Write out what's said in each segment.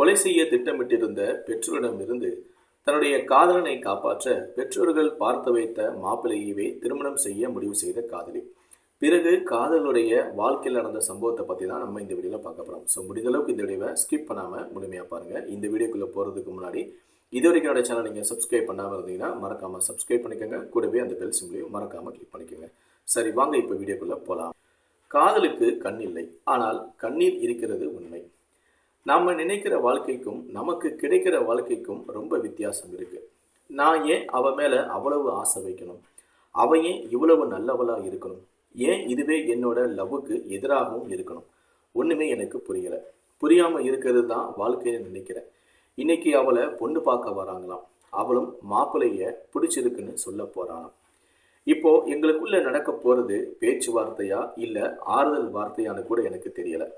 கொலை செய்ய திட்டமிட்டிருந்த பெற்றோரிடமிருந்து தன்னுடைய காதலனை காப்பாற்ற பெற்றோர்கள் பார்த்து வைத்த மாப்பிள்ளையவே திருமணம் செய்ய முடிவு செய்த காதலி. பிறகு காதலுடைய வாழ்க்கையில் நடந்த சம்பவத்தை பற்றி தான் நம்ம இந்த வீடியோவில் பார்க்க போகிறோம் ஸோ முடிந்த அளவுக்கு இந்த வீடியோவை ஸ்கிப் பண்ணாமல் முழுமையாக பாருங்கள் இந்த வீடியோக்குள்ளே போகிறதுக்கு முன்னாடி இது வரைக்கும் என்னோட சேனல் நீங்கள் சப்ஸ்கிரைப் பண்ணாமல் இருந்தீங்கன்னா மறக்காமல் சப்ஸ்கிரைப் பண்ணிக்கோங்க. கூடவே அந்த பெல் சிம்லையும் மறக்காமல் கிளிக் பண்ணிக்கோங்க. சரி வாங்க இப்போ வீடியோக்குள்ளே போகலாம் காதலுக்கு கண் இல்லை. ஆனால் கண்ணீர் இருக்கிறது உண்மை. நாம் நினைக்கிற வாழ்க்கைக்கும் நமக்கு கிடைக்கிற வாழ்க்கைக்கும் ரொம்ப வித்தியாசம் இருக்கு. நான் ஏன் அவ மேல அவ்வளவு ஆசை வைக்கணும்? அவ ஏன் இவ்வளவு நல்லவளா இருக்கணும்? ஏன் இதுவே என்னோட லவ்வுக்கு எதிராகவும் இருக்கணும்? ஒண்ணுமே எனக்கு புரியல. புரியாம இருக்கிறது தான் வாழ்க்கைன்னு நினைக்கிறேன். இன்னைக்கு அவளை பொண்ணு பார்க்க வராங்களாம். அவளும் மாப்பிள்ளைய பிடிச்சிருக்குன்னு சொல்ல போறாளாம் இப்போ எங்களுக்குள்ள நடக்க போறது பேச்சுவார்த்தையா இல்ல ஆறுதல் வார்த்தையான்னு கூட எனக்கு தெரியலை.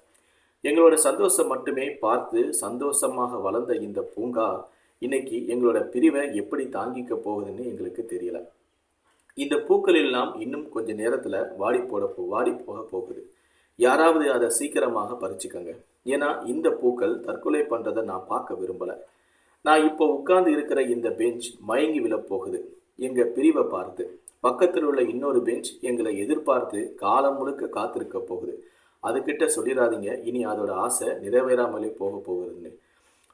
எங்களோட சந்தோஷம் மட்டுமே பார்த்து சந்தோஷமாக வளர்ந்த இந்த பூங்கா இன்னைக்கு எங்களோட பிரிவை எப்படி தாங்கிக்க போகுதுன்னு எங்களுக்கு தெரியல. இந்த பூக்கள் எல்லாம் இன்னும் கொஞ்ச நேரத்தில் வாடி போட போ வாடி போக போகுது. யாராவது அதை சீக்கிரமாக பறிச்சுக்கங்க. ஏன்னா இந்த பூக்கள் தற்கொலை பண்ணுறதை நான் பார்க்க விரும்பலை. நான் இப்போ உட்கார்ந்து இருக்கிற இந்த பெஞ்ச் மயங்கி விழப் போகுது. பிரிவை பார்த்து. பக்கத்தில் உள்ள இன்னொரு பெஞ்ச் எங்களை எதிர்பார்த்து காலம் முழுக்க காத்திருக்க போகுது. அதுக்கிட்ட சொல்லிடாதீங்க இனி அதோட ஆசை நிறைவேறாமலே போக போகுதுன்னு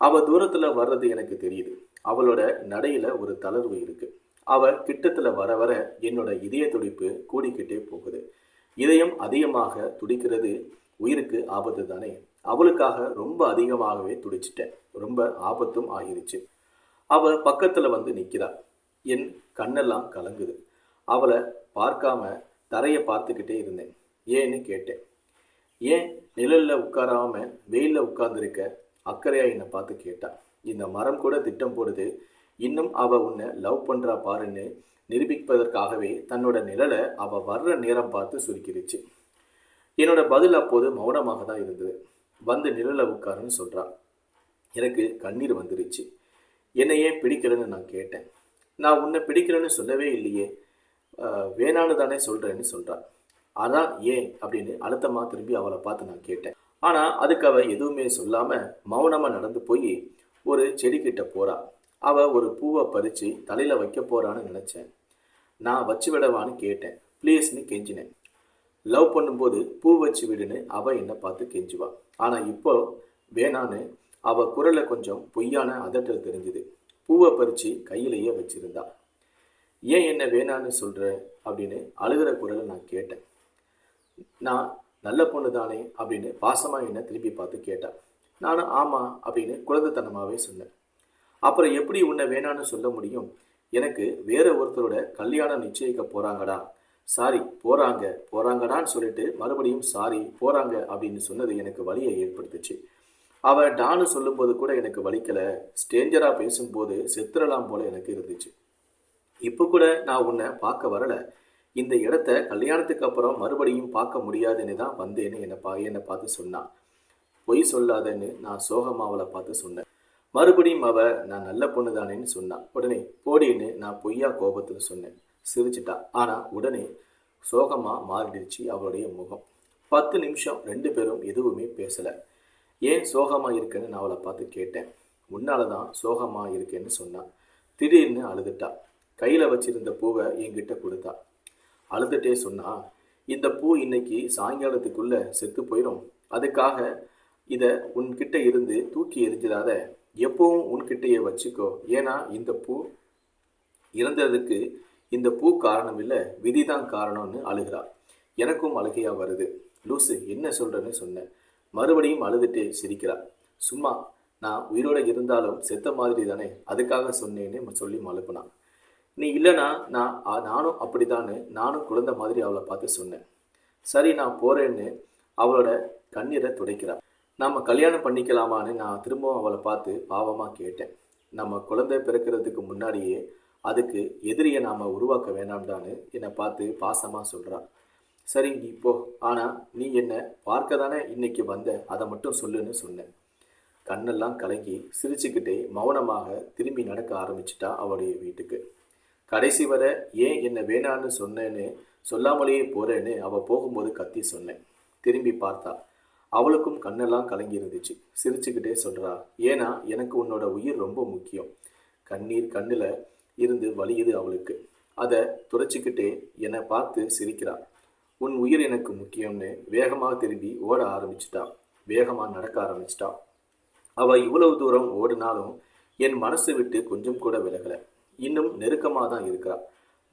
அவள் தூரத்தில் வர்றது எனக்கு தெரியுது. அவளோட நடையில் ஒரு தளர்வு இருக்குது அவள் கிட்டத்தில் வர வர என்னோட இதய துடிப்பு கூடிக்கிட்டே போகுது. இதயம் அதிகமாக துடிக்கிறது உயிருக்கு ஆபத்து தானே. அவளுக்காக ரொம்ப அதிகமாகவே துடிச்சிட்டேன். ரொம்ப ஆபத்தும் ஆகிருச்சு. அவள் பக்கத்தில் வந்து நிற்கிறா என் கண்ணெல்லாம் கலங்குது. அவளை பார்க்காம தரையை பார்த்துக்கிட்டே இருந்தேன். ஏன்னு கேட்டேன். ஏன் நிழலில் உட்காராம வெயிலில் உட்கார்ந்துருக்க? அக்கறையா என்னை பார்த்து கேட்டா. இந்த மரம் கூட திட்டம் போடுது. இன்னும் அவ உன்னை லவ் பண்ணுறா பாருன்னு நிரூபிப்பதற்காகவே தன்னோட நிழலை அவ வர்ற நேரம் பார்த்து சுருக்கிருச்சு. என்னோட பதில் அப்போது மௌனமாக தான் இருந்தது. வந்து நிழலை உட்காருன்னு சொல்கிறான் எனக்கு கண்ணீர் வந்துருச்சு. என்னை ஏன் பிடிக்கலன்னு நான் கேட்டேன். நான் உன்னை பிடிக்கலன்னு சொல்லவே இல்லையே. வேணான்னு தானே சொல்கிறேன்னு சொல்கிறான் அதான் ஏன் அப்படின்னு அழுத்தமாக திரும்பி அவளை பார்த்து நான் கேட்டேன். ஆனால் அதுக்கு அவள் எதுவுமே சொல்லாமல் மௌனமாக நடந்து போய் ஒரு செடி கிட்ட அவள் ஒரு பூவை பறித்து தலையில் வைக்க போகிறான்னு நினச்சேன். நான் வச்சு விடவான்னு கேட்டேன். ப்ளீஸ்னு கெஞ்சினேன். லவ் பண்ணும்போது பூ வச்சு விடுன்னு அவள் என்னை பார்த்து கெஞ்சுவா. ஆனால் இப்போ வேணான்னு அவள் குரலை கொஞ்சம் பொய்யான அதட்டல் தெரிஞ்சுது. பூவை பறிச்சு கையிலேயே வச்சுருந்தாள் ஏன் என்ன வேணான்னு சொல்கிற அப்படின்னு அழுகிற குரலை நான் கேட்டேன். நான் நல்ல பொண்ணு தானே அப்படின்னு பாசமாக என்ன திருப்பி பார்த்து கேட்டான் நானும் ஆமாம் அப்படின்னு குழந்தைத்தனமாகவே சொன்னேன். அப்புறம் எப்படி உன்னை வேணான்னு சொல்ல முடியும்? எனக்கு வேற ஒருத்தரோட கல்யாணம் நிச்சயிக்க போகிறாங்கடா சாரி போகிறாங்க போகிறாங்கடான்னு சொல்லிட்டு மறுபடியும் சாரி போகிறாங்க அப்படின்னு சொன்னது எனக்கு வழியை ஏற்படுத்துச்சு. அவ டான்னு சொல்லும்போது கூட எனக்கு வலிக்கலை. ஸ்டேஞ்சராக பேசும்போது செத்துறலாம் போல எனக்கு இருந்துச்சு. இப்போ கூட நான் உன்னை பார்க்க வரலை. இந்த இடத்த கல்யாணத்துக்கு அப்புறம் மறுபடியும் பார்க்க முடியாதுன்னு தான் வந்தேன்னு என்னை பா என்னை பார்த்து சொன்னான். பொய் சொல்லாதேன்னு நான் சோகமா அவளை பார்த்து சொன்னேன். மறுபடியும் அவ நான் நல்ல பொண்ணு தானேன்னு சொன்னான் உடனே போடின்னு நான் பொய்யா கோபத்துல சொன்னேன். சிரிச்சிட்டா. ஆனா உடனே சோகமா மாறிடுச்சு அவளுடைய முகம். பத்து நிமிஷம் ரெண்டு பேரும் எதுவுமே பேசல. ஏன் சோகமா இருக்குன்னு நான் அவளை பார்த்து கேட்டேன். உன்னால தான் சோகமா இருக்கேன்னு சொன்னான் திடீர்னு அழுதுட்டா. கையில வச்சிருந்த பூவை என்கிட்ட கொடுத்தா. அழுதுட்டே சொன்னா இந்த பூ இன்னைக்கு சாயங்காலத்துக்குள்ள செத்து போயிடும் அதுக்காக இதை உன்கிட்ட இருந்து தூக்கி எரிஞ்சிடாத எப்பவும் உன்கிட்டயே வச்சுக்கோ. ஏன்னா இந்த பூ இறந்ததுக்கு இந்த பூ காரணம் இல்லை விதிதான் காரணம்னு அழுகிறா எனக்கும் அழுகையா வருது. லூசு என்ன சொல்றேன்னு சொன்னேன் மறுபடியும் அழுதுட்டே சிரிக்கிறா சும்மா நான் உயிரோட இருந்தாலும் செத்த மாதிரி தானே. அதுக்காக சொன்னேன்னு சொல்லி மழுப்புனான். நீ இல்லைனா நான் நானும் அப்படிதான்னு நானும் குழந்தை மாதிரி அவளை பார்த்து சொன்னேன். சரி நான் போகிறேன்னு அவளோட கண்ணீரை துடைக்கிறாள். நம்ம கல்யாணம் பண்ணிக்கலாமான்னு நான் திரும்பவும் அவளை பார்த்து பாவமாக கேட்டேன். நம்ம குழந்தை பிறக்கிறதுக்கு முன்னாடியே அதுக்கு எதிரியை நாம் உருவாக்க வேண்டாம்டான்னு என்னை பார்த்து பாசமாக சொல்கிறாள் சரி நீ போ. ஆனால் நீ என்னை பார்க்க தானே இன்னைக்கு வந்த அதை மட்டும் சொல்லுன்னு சொன்னேன். கண்ணெல்லாம் கலங்கி சிரிச்சுக்கிட்டே மௌனமாக திரும்பி நடக்க ஆரம்பிச்சிட்டா அவளுடைய வீட்டுக்கு. கடைசி வரை ஏன் என்னை வேணான்னு சொன்னேன்னு சொல்லாமலேயே போறேன்னு அவள் போகும்போது கத்தி சொன்னேன். திரும்பி பார்த்தா அவளுக்கும் கண்ணெல்லாம் கலங்கி இருந்துச்சு சிரிச்சுக்கிட்டே சொல்றா ஏன்னா எனக்கு உன்னோட உயிர் ரொம்ப முக்கியம். கண்ணீர் கண்ணில் இருந்து வலியுது அவளுக்கு. அதை துடைச்சிக்கிட்டே என்னை பார்த்து சிரிக்கிறா. உன் உயிர் எனக்கு முக்கியம்னு வேகமாக திரும்பி ஓட ஆரம்பிச்சிட்டா. வேகமாக நடக்க ஆரம்பிச்சிட்டா. அவள் இவ்வளவு தூரம் ஓடினாலும் என் மனசை விட்டு கொஞ்சம் கூட விலகலை. இன்னும் நெருக்கமாக தான் இருக்கிறா.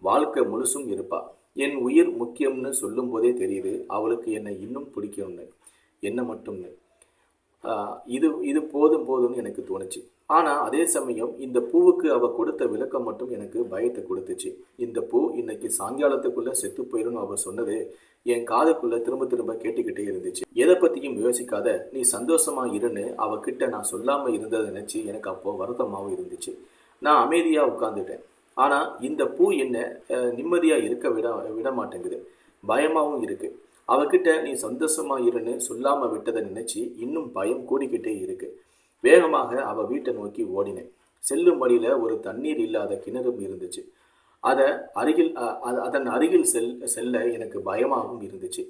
வாழ்க்கை முழுசும் இருப்பா. என் உயிர் முக்கியம்னு சொல்லும் போதே தெரியுது அவளுக்கு என்னை இன்னும் பிடிக்கும்னு. என்ன மட்டும்னு. இது இது போதும் போதும்னு எனக்கு தோணுச்சு. ஆனால் அதே சமயம் இந்த பூவுக்கு அவ கொடுத்த விளக்கம் மட்டும் எனக்கு பயத்தை கொடுத்துச்சு. இந்த பூ இன்னைக்கு சாயங்காலத்துக்குள்ள செத்து போயிடும்னு அவ சொன்னது என் காதுக்குள்ள திரும்ப திரும்ப கேட்டுக்கிட்டே இருந்துச்சு. எதை பத்தியும் யோசிக்காத நீ சந்தோஷமா இருன்னு அவகிட்ட நான் சொல்லாம இருந்ததை நினைச்சு எனக்கு அப்போ வருத்தமாகவும் இருந்துச்சு. நான் அமைதியாக உட்காந்துட்டேன் ஆனால் இந்த பூ என்ன நிம்மதியாக இருக்க விட விட மாட்டேங்குது. பயமாகவும் இருக்கு. அவகிட்ட நீ சந்தோஷமாக இருன்னு சொல்லாமல் விட்டதை நினச்சி இன்னும் பயம் கூடிக்கிட்டே இருக்கு. வேகமாக அவ வீட்டை நோக்கி ஓடினேன். செல்லும் வழியில் ஒரு தண்ணீர் இல்லாத கிணறும் இருந்துச்சு. அதை அருகில் அதன் அருகில் செல் செல்ல எனக்கு பயமாகவும் இருந்துச்சு.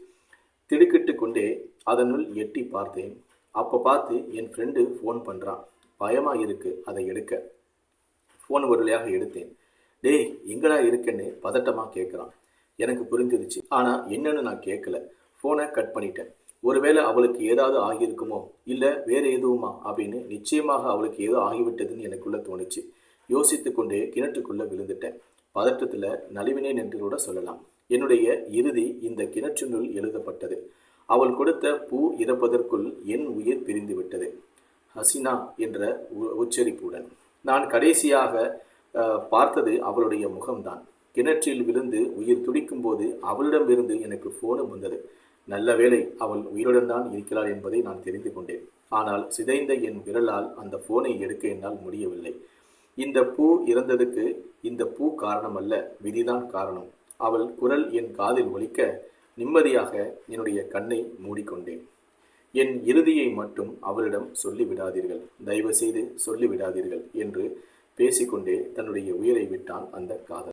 திடுக்கிட்டு கொண்டே அதனுள் எட்டி பார்த்தேன். அப்போ பார்த்து என் ஃப்ரெண்டு ஃபோன் பண்ணுறான் பயமாக இருக்கு அதை எடுக்க. ஃபோன் ஒரு வழியாக எடுத்தேன். டேய் எங்கடா இருக்கேன்னு பதட்டமாக கேட்குறான் எனக்கு புரிஞ்சிருச்சு. ஆனால் என்னன்னு நான் கேட்கல ஃபோனை கட் பண்ணிட்டேன். ஒருவேளை அவளுக்கு ஏதாவது ஆகியிருக்குமோ? இல்லை வேற எதுவுமா? அப்படின்னு நிச்சயமாக அவளுக்கு ஏதோ ஆகிவிட்டதுன்னு எனக்குள்ள தோணுச்சு. யோசித்து கொண்டே கிணற்றுக்குள்ள விழுந்துட்டேன். பதட்டத்தில் நலிவினேன் என்று கூட சொல்லலாம். என்னுடைய இறுதி இந்த கிணற்றினுள் எழுதப்பட்டது. அவள் கொடுத்த பூ இறப்பதற்குள் என் உயிர் பிரிந்து விட்டது ஹசினா என்ற உ- உச்சரிப்புடன். நான் கடைசியாக பார்த்தது அவளுடைய முகம்தான். கிணற்றில் விழுந்து உயிர் துடிக்கும் போது அவளிடமிருந்து எனக்கு ஃபோனும் வந்தது. நல்ல வேளை அவள் உயிருடன் தான் இருக்கிறாள் என்பதை நான் தெரிந்து கொண்டேன். ஆனால் சிதைந்த என் விரலால் அந்த போனை எடுக்க என்னால் முடியவில்லை. இந்த பூ இறந்ததுக்கு இந்த பூ காரணமல்ல விதிதான் காரணம். அவள் குரல் என் காதில் ஒலிக்க நிம்மதியாக என்னுடைய கண்ணை மூடிக்கொண்டேன். என் இறுதியை மட்டும் அவரிடம் சொல்லிவிடாதீர்கள். தயவு செய்து சொல்லிவிடாதீர்கள் என்று பேசிக்கொண்டே தன்னுடைய உயிரை விட்டான் அந்த காதல்